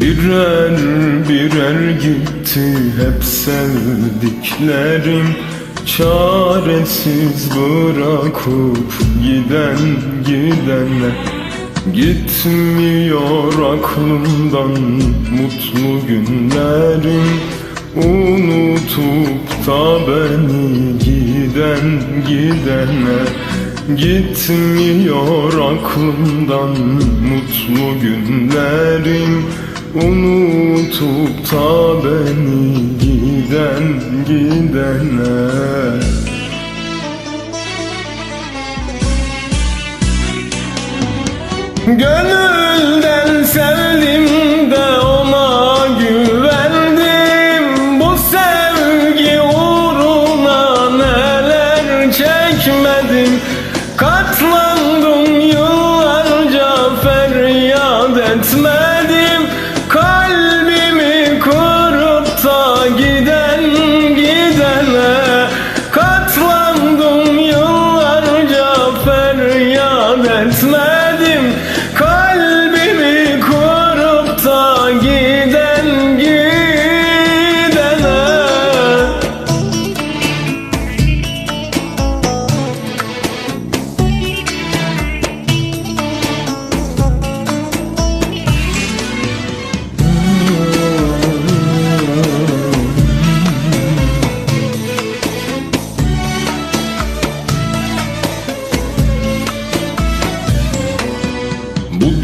Birer birer gitti hep sevdiklerim. Çaresiz bırakıp giden gidene. Gitmiyor aklımdan mutlu günlerim. Unutup da beni giden gidene. Gitmiyor aklımdan mutlu günlerim Unutup da beni giden gidene. Gönülden sevdim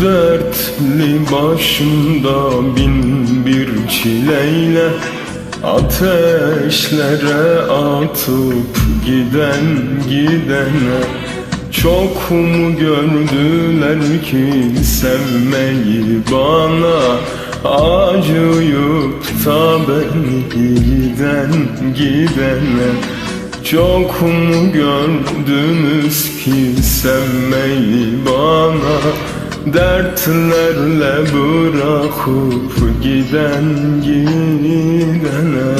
dertli başımda bin bir çileyle? Ateşlere atıp giden gidene Çok mu gördüler ki sevmeyi bana? Acıyıp da beni giden gidene çok mu gördünüz ki sevmeyi bana Dertlerle bırakıp giden gidene.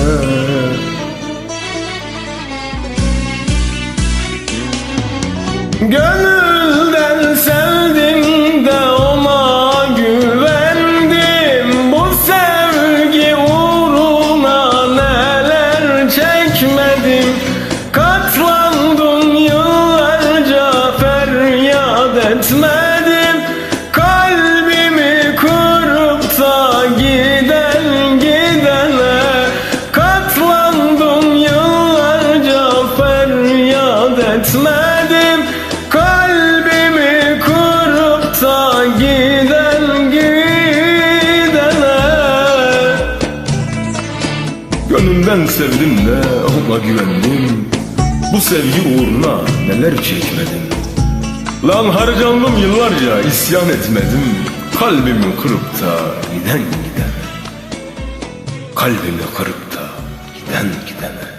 Gönülden Gönlümden sevdim de ona güvendim. Bu sevgi uğruna neler çekmedim. Lan harcandım yıllarca isyan etmedim. Kalbimi kırıp da giden gidene Kalbimi kırıp da giden gidene